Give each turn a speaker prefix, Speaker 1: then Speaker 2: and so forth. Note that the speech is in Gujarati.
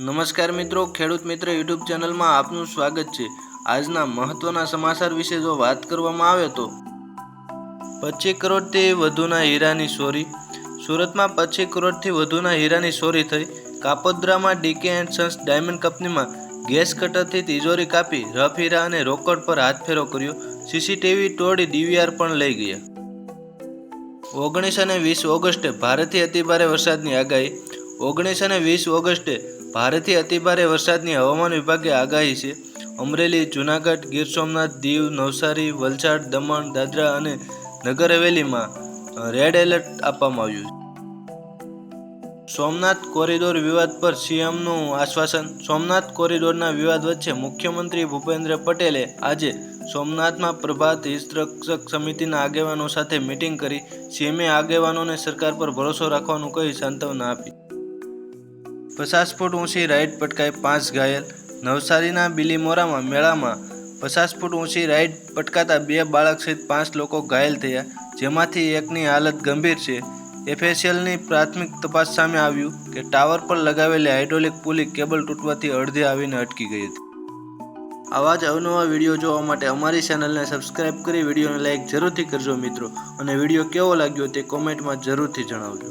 Speaker 1: નમસ્કાર મિત્રો, ખેડૂત મિત્ર યુટ્યુબ ચેનલમાં આપનું સ્વાગત છે. આજના મહત્વના સમાચાર વિશે જો વાત કરવામાં આવે તો પચીસ કરોડથી વધુના હીરાની ચોરી સુરતમાં પચીસ કરોડથી વધુના હીરાની ચોરી થઈ. કાપોદ્રામાં ડીકે એન્ડ સન્સ ડાયમંડ કંપનીમાં ગેસ કટરથી તિજોરી કાપી રફ હીરા અને રોકડ પર હાથ ફેરો કર્યો. સીસીટીવી તોડી ડીવીઆર પણ લઈ ગયા. ઓગણીસ અને વીસ ઓગસ્ટે ભારતીય અતિભારે વરસાદની આગાહી. ઓગણીસ અને વીસ ઓગસ્ટે ભારેથી અતિભારે વરસાદની હવામાન વિભાગે આગાહી છે. અમરેલી, જૂનાગઢ, ગીર સોમનાથ, દીવ, નવસારી, વલસાડ, દમણ, દાદરા અને નગર હવેલીમાં રેડ એલર્ટ આપવામાં આવ્યું છે. સોમનાથ કોરિડોર વિવાદ પર સીએમનું આશ્વાસન. સોમનાથ કોરિડોરના વિવાદ વચ્ચે મુખ્યમંત્રી ભૂપેન્દ્ર પટેલે આજે સોમનાથમાં પ્રભાત હિતરક્ષક સમિતિના આગેવાનો સાથે મિટિંગ કરી. સીએમએ આગેવાનોને સરકાર પર ભરોસો રાખવાનું કહી સાંત્વના આપી. પચાસ ફૂટ ઊંચી રાઈડ પટકાઈ પાંચ ઘાયલ. નવસારીના બિલીમોરામાં મેળામાં પચાસ ફૂટ ઊંચી રાઈડ પટકાતા બે બાળક સહિત પાંચ લોકો ઘાયલ થયા, જેમાંથી એકની હાલત ગંભીર છે. એફએસએલની પ્રાથમિક તપાસ સામે આવ્યું કે ટાવર પર લગાવેલી હાઇડ્રોલિક પુલી કેબલ તૂટવાથી અડધે આવીને અટકી ગઈ હતી. આવા જ અવનવા વીડિયો જોવા માટે અમારી ચેનલને સબસ્ક્રાઇબ કરી વિડીયોને લાઇક જરૂરથી કરજો મિત્રો. અને વીડિયો કેવો લાગ્યો તે કોમેન્ટમાં જરૂરથી જણાવજો.